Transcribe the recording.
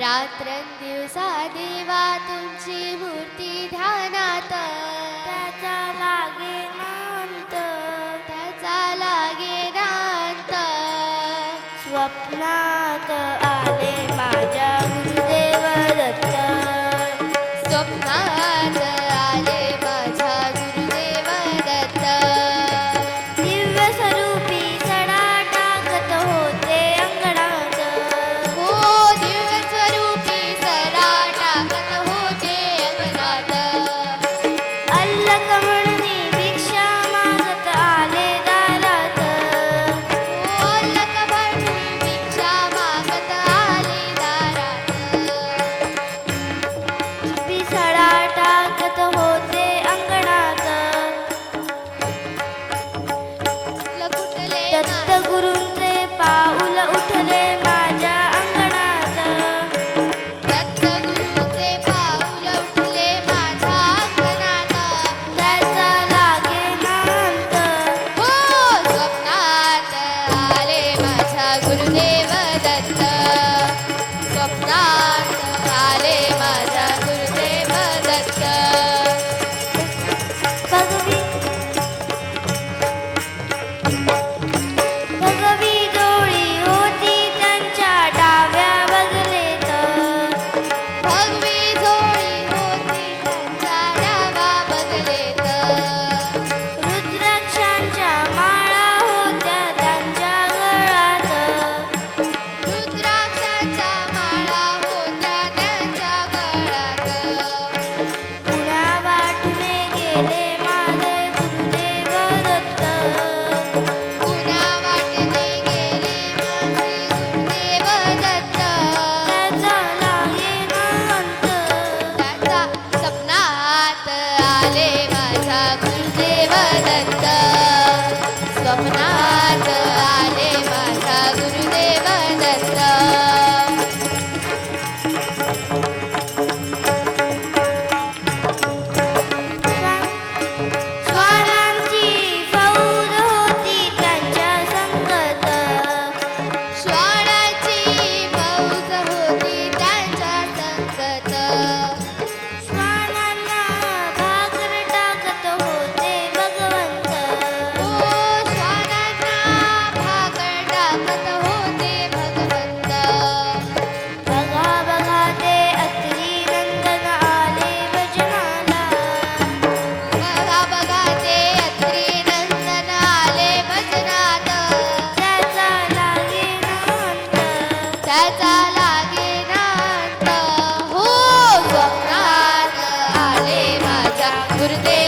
रात्रंदिवसा देवा तुमची मूर्ती ध्यानात. त्याचा लागे नांत. त्याचा लागे नांत. स्वप्नात করতে